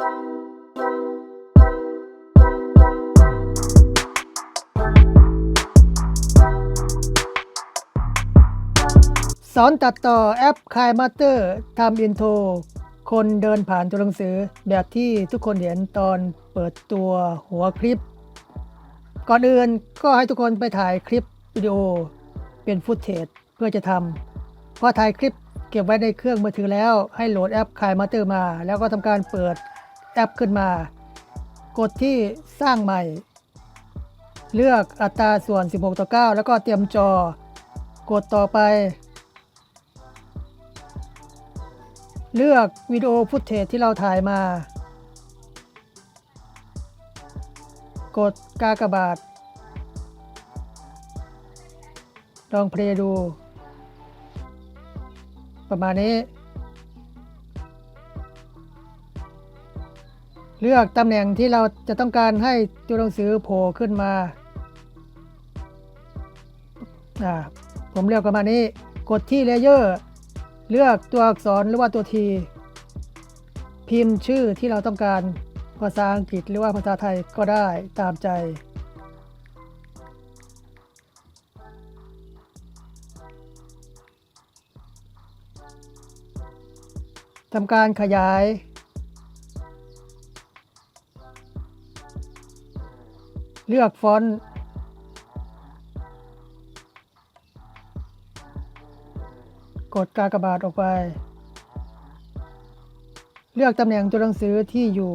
สอนตัดต่อแอปคายมาสเตอร์ทำอินโทร คนเดินผ่านตัวหนังสือแบบที่ทุกคนเห็นตอนเปิดตัวหัวคลิป ก่อนอื่นก็ให้ทุกคนไปถ่ายคลิปวิดีโอเป็นฟุตเทจเพื่อจะทำพอถ่ายคลิปเก็บไว้ในเครื่องมือถือแล้วให้โหลดแอปคายมาสเตอร์มา แล้วก็ทำการเปิด แอปขึ้นมา กดที่สร้างใหม่ เลือกอัตราส่วน 16 ต่อ 9 แล้วก็เตรียมจอ กดต่อไป เลือกวิดีโอฟุตเทจที่เราถ่ายมา กดกากบาท ลองเพลย์ดู ประมาณนี้ เลือกตำแหน่งที่เราจะต้องการให้ตัวหนังสือโผล่ขึ้นมา ผมเลือกประมาณนี้ กดที่เลเยอร์ เลือกตัวอักษรหรือว่าตัวที พิมพ์ชื่อที่เราต้องการภาษาอังกฤษหรือว่าภาษาไทยก็ได้ตามใจ ทำการขยาย เลือกฟอนต์กดกากบาทออกไป เลือกตำแหน่งตัวหนังสือที่อยู่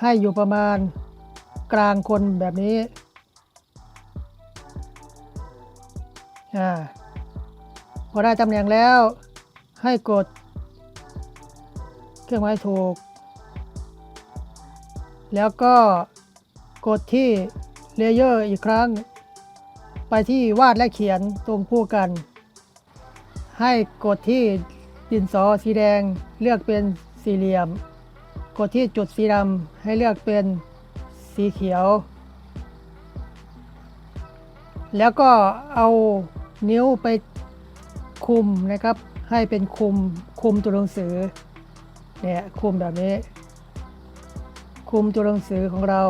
ให้อยู่ประมาณกลางคนแบบนี้อ่าพอได้ตำแหน่งแล้ว ให้กด เครื่องหมายถูก แล้วก็ กดที่เลเยอร์อีกครั้ง ไปที่วาดและเขียนตรงผู้กัน ให้กดที่ดินสอสีแดงเลือกเป็นสี่เหลี่ยม กดที่จุดสีดำให้เลือกเป็นสีเขียว แล้วก็เอานิ้วไปคุมนะครับ ให้เป็นคุมคุมตัวหนังสือเนี่ยคุมแบบนี้ คุมตัวหนังสือของเรา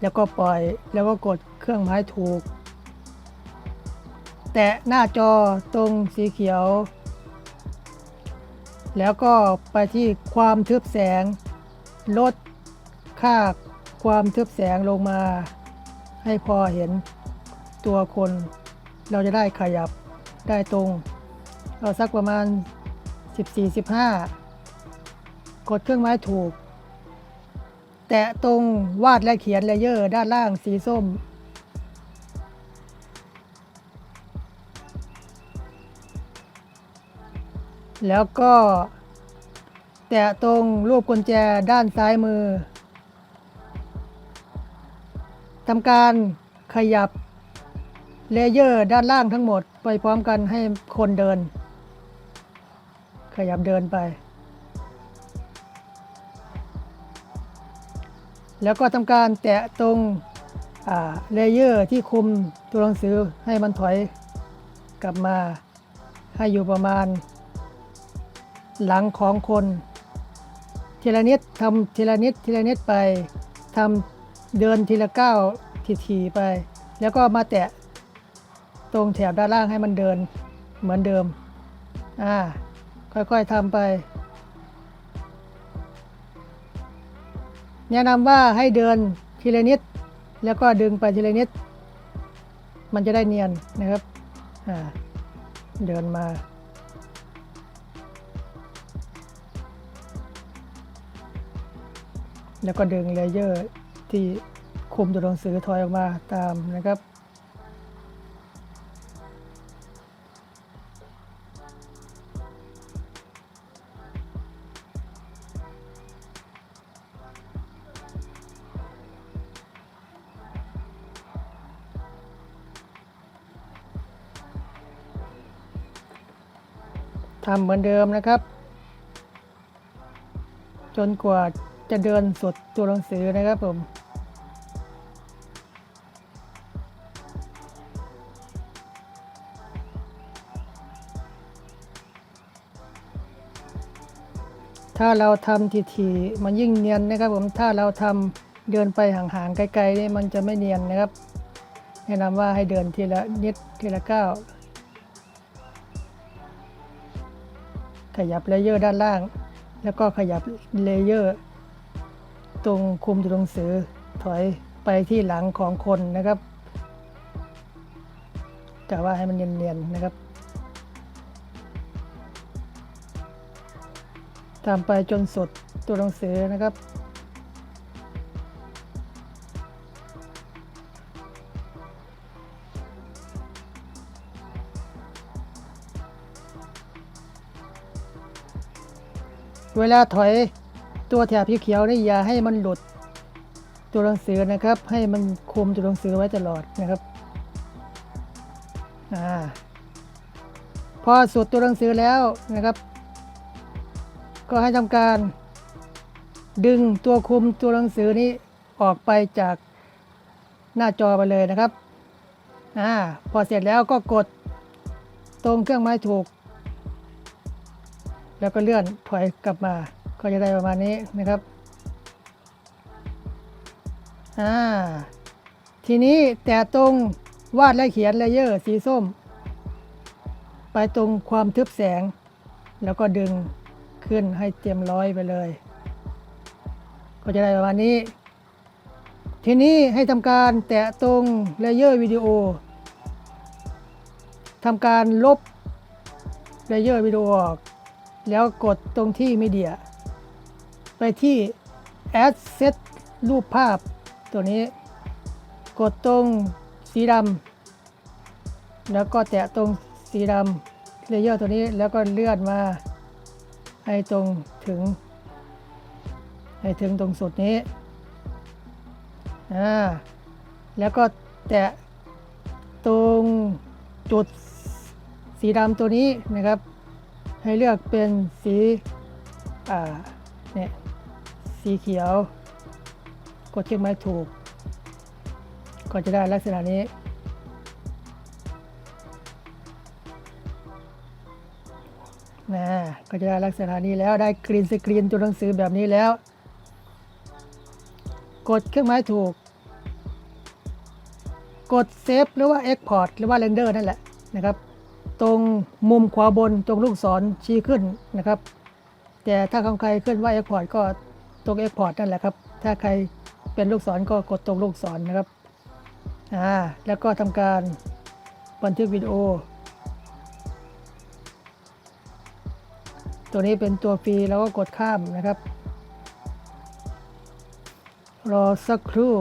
แล้วก็ปล่อยแล้วก็กดเครื่องหมายถูก แตะหน้าจอตรงสีเขียว แล้วก็ไปที่ความทึบแสง ลดค่าความทึบแสงลงมา ให้พอเห็นตัวคน เราจะได้ขยับได้ตรง เราสักประมาณ 14-15 กดเครื่องไม้ถูก แตะตรงวาดและเขียนเลเยอร์ด้านล่างสีส้ม แล้วก็ แตะตรงรูปกุญแจด้านซ้ายมือทำการขยับเลเยอร์ด้านล่างทั้งหมด ไปพร้อมกันให้คนเดิน ขยับเดินไป แล้วก็ทำการแตะตรงเลเยอร์ที่คุมตัวหนังสือให้มันถอยกลับมาให้อยู่ประมาณ หลังของคนทีละนิดทำทีละนิดทีละนิดไปทำเดินทีละก้าวทีๆไป แล้วก็มาแตะตรงแถบด้านล่างให้มันเดินเหมือนเดิมอ่าค่อยๆทำไป แนะนำว่าให้เดินทีละนิด แล้วก็ดึงไปทีละนิด มันจะได้เนียนนะครับเดินมาแล้วก็ดึงเลเยอร์ที่คุมตัวหนังสือถอยออกมาตามนะครับ ทำเหมือนเดิมนะครับ จนกว่าจะเดินสุดตัวหนังสือนะครับผมถ้าเราทำทีๆมันยิ่งเนียนนะครับผมถ้าเราทำเดินไปห่างๆไกลๆนี่มันจะไม่เนียนนะครับ แนะนำว่าให้เดินทีละนิดทีละก้าว ขยับเลเยอร์ด้านล่าง แล้วก็ขยับเลเยอร์ ตรงคุมตัวหนังสือถอยไปที่หลังของคนนะครับกะว่าให้มันเนียนๆนะครับทำไปจนสุดตัวหนังสือนะครับ เวลาถอยตัวแถบเขียวๆนี่อย่าให้มันหลุดตัวหนังสือนะครับ ให้มันคุมตัวหนังสือไว้ตลอดนะครับอพอสุดตัวหนังสือแล้วนะครับ ก็ให้ทำการ ดึงตัวคุมตัวหนังสือนี้ออกไปจากหน้าจอไปเลยนะครับอ่าพอเสร็จแล้วก็กดตรงเครื่องไม้ถูก แล้วก็เลื่อนถอยกลับมา ก็จะได้ประมาณนี้นะครับอ่าทีนี้แต่ตรงวาดและเขียนเลเยอร์สีส้ม ไปตรงความทึบแสง แล้วก็ดึงขึ้นให้เต็มร้อยไปเลย ก็จะได้ประมาณนี้ ทีนี้ให้ทำการแตะตรงเลเยอร์วิดีโอทำการลบเลเยอร์วิดีโอออก แล้วกดตรงที่มีเดีย ไปที่ Asset รูปภาพ ตัวนี้ กดตรงสีดำแล้วก็แตะตรงสีดำเลเยอร์ตัวนี้แล้วก็เลื่อนมา ให้ตรงถึง ให้ถึงตรงสุดนี้อ่าแล้วก็แตะตรงจุดสีดำตัวนี้นะครับ ให้เลือกเป็นสีอ่าเนี่ยสีเขียว กดเครื่องไม้ถูก ก็จะได้ลักษณะนี้นะก็จะได้ลักษณะนี้แล้วได้กรีนสกรีนตัวหนังสือแบบนี้แล้ว กดเครื่องไม้ถูก กดเซฟหรือว่า Export หรือว่า Render นั่นแหละนะครับ ตรงมุมขวาบนตรงลูกศรชี้ขึ้นนะครับ แต่ถ้าของใครขึ้นว่า Export ก็ตรง Export นั่นแหละครับ ถ้าใครเป็นลูกศรก็กดตรงลูกศรนะครับอ่าแล้วก็ทำการบันทึกวิดีโอ ตัวนี้เป็นตัวฟรีแล้วก็กดข้ามนะครับ รอสักครู่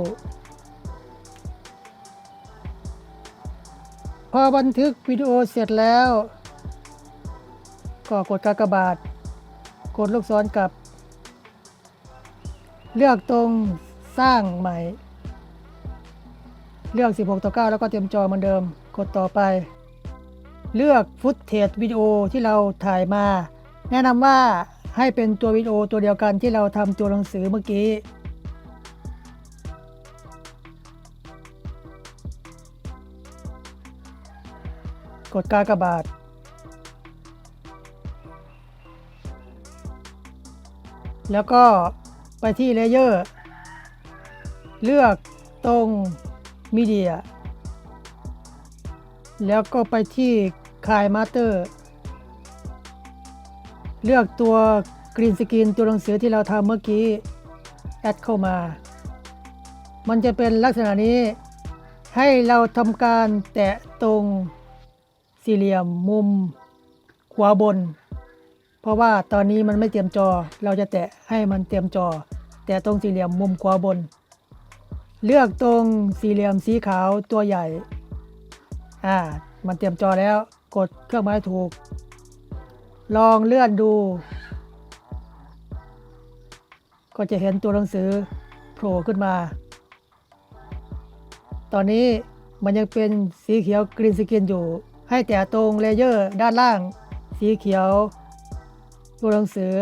พอบันทึกวิดีโอเสร็จแล้ว ก็กดกากบาท กดลูกศรกลับ เลือกตรงสร้างใหม่ เลือก 16 ต่อ 9 แล้วก็เตรียมจอเหมือนเดิม กดต่อไป เลือกฟุตเทจวิดีโอที่เราถ่ายมา แนะนำว่าให้เป็นตัววิดีโอตัวเดียวกันที่เราทำตัวหนังสือเมื่อกี้ ดกากบาท แล้วก็ไปที่เลเยอร์เลือกตรงมีเดียแล้วก็ไปที่คายมาสเตอร์เลือกตัวกรีนสกรีนตัวหนังสือที่เราทำเมื่อกี้ แอดเข้ามา มันจะเป็นลักษณะนี้ให้เราทำการแตะตรง สี่เหลี่ยม มุม ขวาบน เพราะว่าตอนนี้มันไม่เตรียมจอ เราจะแตะให้มันเตรียมจอ แต่ตรงสี่เหลี่ยมมุมขวาบน เลือกตรงสี่เหลี่ยมสีขาวตัวใหญ่ อ่า มันเตรียมจอแล้ว กดเครื่องหมายถูก ลองเลื่อนดู ก็จะเห็นตัวหนังสือโผล่ขึ้นมา ตอนนี้มันยังเป็นสีเขียวกรีนสกินอยู่ ให้แต่ตรงเลเยอร์ด้านล่าง สีเขียว ตัวหนังสือ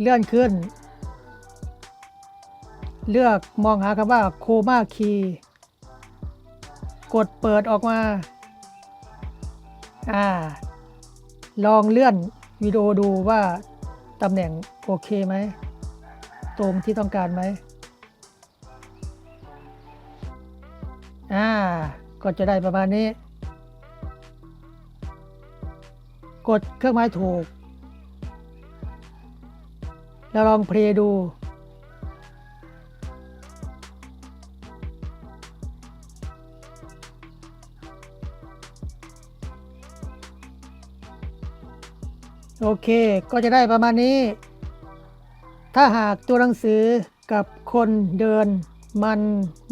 เลื่อนขึ้น เลือกมองหาคำว่าโคมาคีกดเปิดออกมา อ่า ลองเลื่อนวิดีโอดูว่าตำแหน่งโอเคไหม ตรงที่ต้องการไหม อ่า ก็จะได้ประมาณนี้ กดเครื่องหมายถูก แล้วลองเพลย์ดู โอเค ก็จะได้ประมาณนี้ ถ้าหากตัวหนังสือกับคนเดินมัน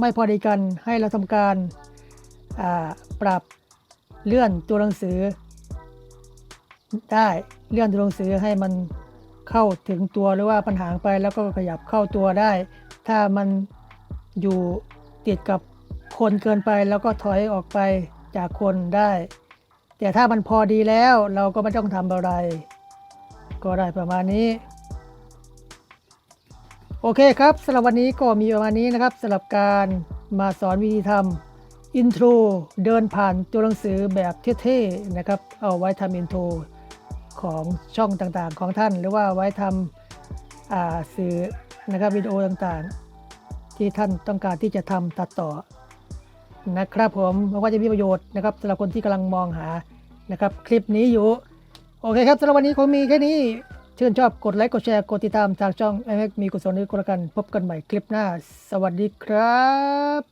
ไม่พอดีกันให้เราทำการปรับเลื่อนตัวหนังสือ ได้เลื่อนตัวหนังสือให้มันเข้าถึงตัวหรือว่าปัญหาไปแล้วก็ขยับเข้าตัวได้ ถ้ามันอยู่ติดกับคนเกินไปแล้วก็ถอยออกไปจากคนได้ แต่ถ้ามันพอดีแล้วเราก็ไม่ต้องทำอะไร ก็ได้ประมาณนี้ โอเคครับสำหรับวันนี้ก็มีประมาณนี้นะครับสำหรับการมาสอนวิธีทำอินโทรเดินผ่านตัวหนังสือแบบเท่ๆนะครับ เอาไว้ทำอินโทร ของช่องต่างๆของท่าน หรือว่าไว้ทำสื่อนะครับวิดีโอต่างๆ ที่ท่านต้องการที่จะทำตัดต่อนะครับผมหวังว่าจะมีประโยชน์นะครับสำหรับคนที่กำลังมองหานะครับ คลิปนี้อยู่ โอเคครับสำหรับวันนี้คงมีแค่นี้ชื่นชอบกดไลค์กดแชร์กดติดตามทางช่อง i m มีกุศลนี้ก็แล้วกัน พบกันใหม่คลิปหน้า สวัสดีครับ